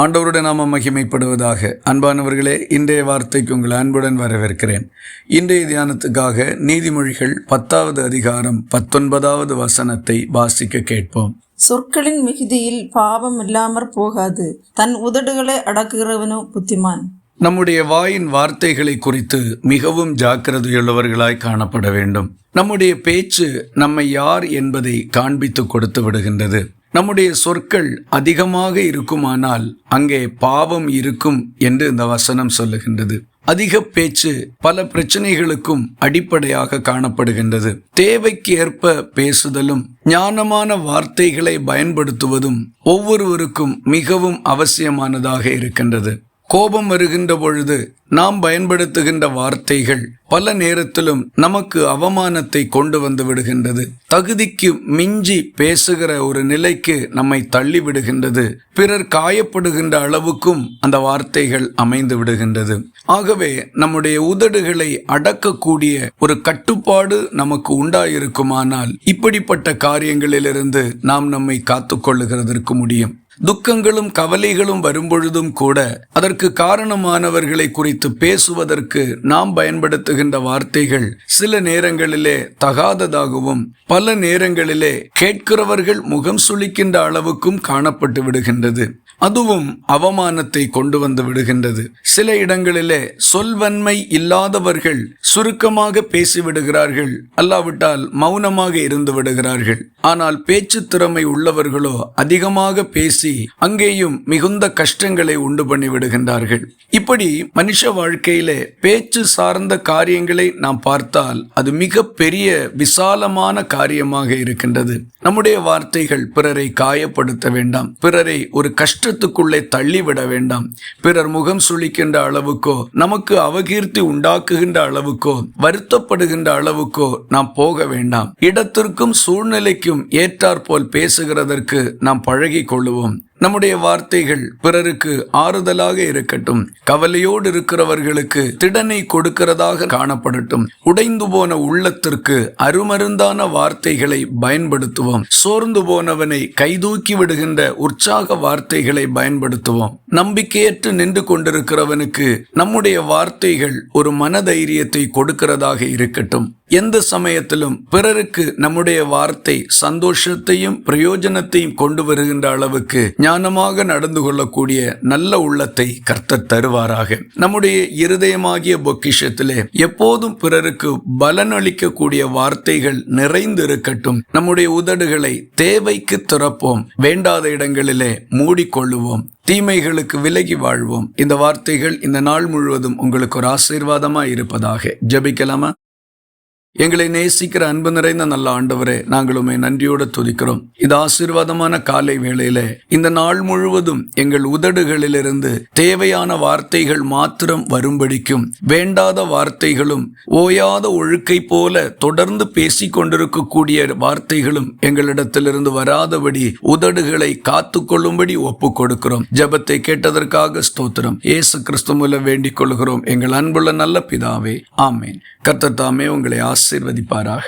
ஆண்டவருடைய நாம மகிமைப்படுவதாக. அன்பானவர்களே இன்றைய வார்த்தைக்கு உங்கள் அன்புடன் வரவேற்கிறேன். இன்றைய தியானத்துக்காக நீதிமொழிகள் பத்தாவது அதிகாரம் பத்தொன்பதாவது வசனத்தை வாசிக்க கேட்போம். சொற்களின் மிகுதியில் பாவம் இல்லாமற் போகாது. தன் உதடுகளை அடக்குகிறவனோ புத்திமான். நம்முடைய வாயின் வார்த்தைகளை குறித்து மிகவும் ஜாக்கிரதையுள்ளவர்களாய் காணப்பட வேண்டும். நம்முடைய பேச்சு நம்மை யார் என்பதை காண்பித்து கொடுத்து விடுகின்றது. நம்முடைய சொற்கள் அதிகமாக இருக்குமானால் அங்கே பாவம் இருக்கும் என்று இந்த வசனம் சொல்லுகின்றது. அதிக பேச்சு பல பிரச்சனைகளுக்கும் அடிப்படையாக காணப்படுகின்றது. தேவைக்கு ஏற்ப பேசுதலும் ஞானமான வார்த்தைகளை பயன்படுத்துவதும் ஒவ்வொருவருக்கும் மிகவும் அவசியமானதாக இருக்கின்றது. கோபம் வருகின்ற பொழுது நாம் பயன்படுத்துகின்ற வார்த்தைகள் பல நேரத்திலும் நமக்கு அவமானத்தை கொண்டு வந்து விடுகின்றது. தகுதிக்கு மிஞ்சி பேசுகிற ஒரு நிலைக்கு நம்மை தள்ளி விடுகின்றது. பிறர் காயப்படுகின்ற அளவுக்கும் அந்த வார்த்தைகள் அமைந்து விடுகின்றது. ஆகவே நம்முடைய உதடுகளை அடக்கக்கூடிய ஒரு கட்டுப்பாடு நமக்கு உண்டாயிருக்குமானால் இப்படிப்பட்ட காரியங்களிலிருந்து நாம் நம்மை காத்துக்கொள்ளுகிறதற்கு முடியும். துக்கங்களும் கவலைகளும் வரும்பொழுதும் கூட அதற்கு காரணமானவர்களை குறித்து பேசுவதற்கு நாம் பயன்படுத்துகின்ற வார்த்தைகள் சில நேரங்களிலே தகாததாகவும் பல நேரங்களிலே கேட்கிறவர்கள் முகம் சுளிக்கின்ற அளவுக்கும் காணப்பட்டு விடுகின்றது. அதுவும் அவமானத்தை கொண்டு வந்து விடுகின்றது. சில இடங்களிலே சொல்வன்மை இல்லாதவர்கள் சுருக்கமாக பேசிவிடுகிறார்கள். அல்லாவிட்டால் மௌனமாக இருந்து விடுகிறார்கள். ஆனால் பேச்சு திறமை உள்ளவர்களோ அதிகமாக பேசி அங்கேயும் மிகுந்த கஷ்டங்களை உண்டு பண்ணி விடுகின்றார்கள். இப்படி மனுஷ வாழ்க்கையிலே பேச்சு சார்ந்த காரியங்களை நாம் பார்த்தால் அது மிக பெரிய விசாலமான காரியமாக இருக்கின்றது. நம்முடைய வார்த்தைகள் பிறரை காயப்படுத்த வேண்டாம். பிறரை ஒரு கஷ்ட தோற்றத்துக்குள்ளே தள்ளிவிட வேண்டாம். பிறர் முகம் சுழிக்கின்ற அளவுக்கோ நமக்கு அவகீர்த்தி உண்டாக்குகின்ற அளவுக்கோ வருத்தப்படுகின்ற அளவுக்கோ நாம் போக வேண்டாம். இடத்திற்கும் சூழ்நிலைக்கும் ஏற்றாற்போல் பேசுகிறதற்கு நாம் பழகி கொள்ளுவோம் நம்முடைய வார்த்தைகள் பிறருக்கு ஆறுதலாக இருக்கட்டும். கவலையோடு இருக்கிறவர்களுக்கு திடனை கொடுக்கிறதாக காணப்படட்டும். உடைந்து போன உள்ளத்திற்கு அருமருந்தான வார்த்தைகளை பயன்படுத்துவோம். சோர்ந்து போனவனை கைதூக்கி விடுகின்ற உற்சாக வார்த்தைகளை பயன்படுத்துவோம். நம்பிக்கையற்று நின்று கொண்டிருக்கிறவனுக்கு நம்முடைய வார்த்தைகள் ஒரு மனதைரியத்தை கொடுக்கிறதாக இருக்கட்டும். எந்த சமயத்திலும் பிறருக்கு நம்முடைய வார்த்தை சந்தோஷத்தையும் பிரயோஜனத்தையும் கொண்டு வருகின்ற அளவுக்கு ஞானமாக நடந்து கொள்ளக்கூடிய நல்ல உள்ளத்தை கர்த்தர் தருவாராக. நம்முடைய இருதயமாகிய பொக்கிஷத்திலே எப்போதும் பிறருக்கு பலன் அளிக்கக்கூடிய வார்த்தைகள் நிறைந்து இருக்கட்டும் நம்முடைய உதடுகளை தேவைக்கு திறப்போம். வேண்டாத இடங்களிலே மூடிக்கொள்ளுவோம். தீமைகளுக்கு விலகி வாழ்வோம். இந்த வார்த்தைகள் இந்த நாள் முழுவதும் உங்களுக்கு ஒரு ஆசீர்வாதமா இருப்பதாக. ஜபிக்கலாமா? எங்களை நேசிக்கிற அன்பு நிறைந்த நல்ல ஆண்டவரே நாங்கள் உண்மை நன்றியோடு துதிக்கிறோம். இது ஆசீர்வாதமான காலை வேளையில இந்த நாள் முழுவதும் எங்கள் உதடுகளிலிருந்து தேவையான வார்த்தைகள் மாத்திரம் வரும்படிக்கும் வேண்டாத வார்த்தைகளும் ஓயாத ஒழுக்கை போல தொடர்ந்து பேசிக் கொண்டிருக்கக்கூடிய வார்த்தைகளும் எங்களிடத்திலிருந்து வராதபடி உதடுகளை காத்து கொள்ளும்படி ஒப்பு கொடுக்கிறோம். ஜபத்தை கேட்டதற்காக ஸ்தோத்திரம். ஏசு கிறிஸ்து மூலம் வேண்டிக் கொள்கிறோம். எங்கள் அன்புள்ள நல்ல பிதாவே ஆமேன். கத்தத்தாமே உங்களை உங்களை ஆசிர்வதிப்பாராக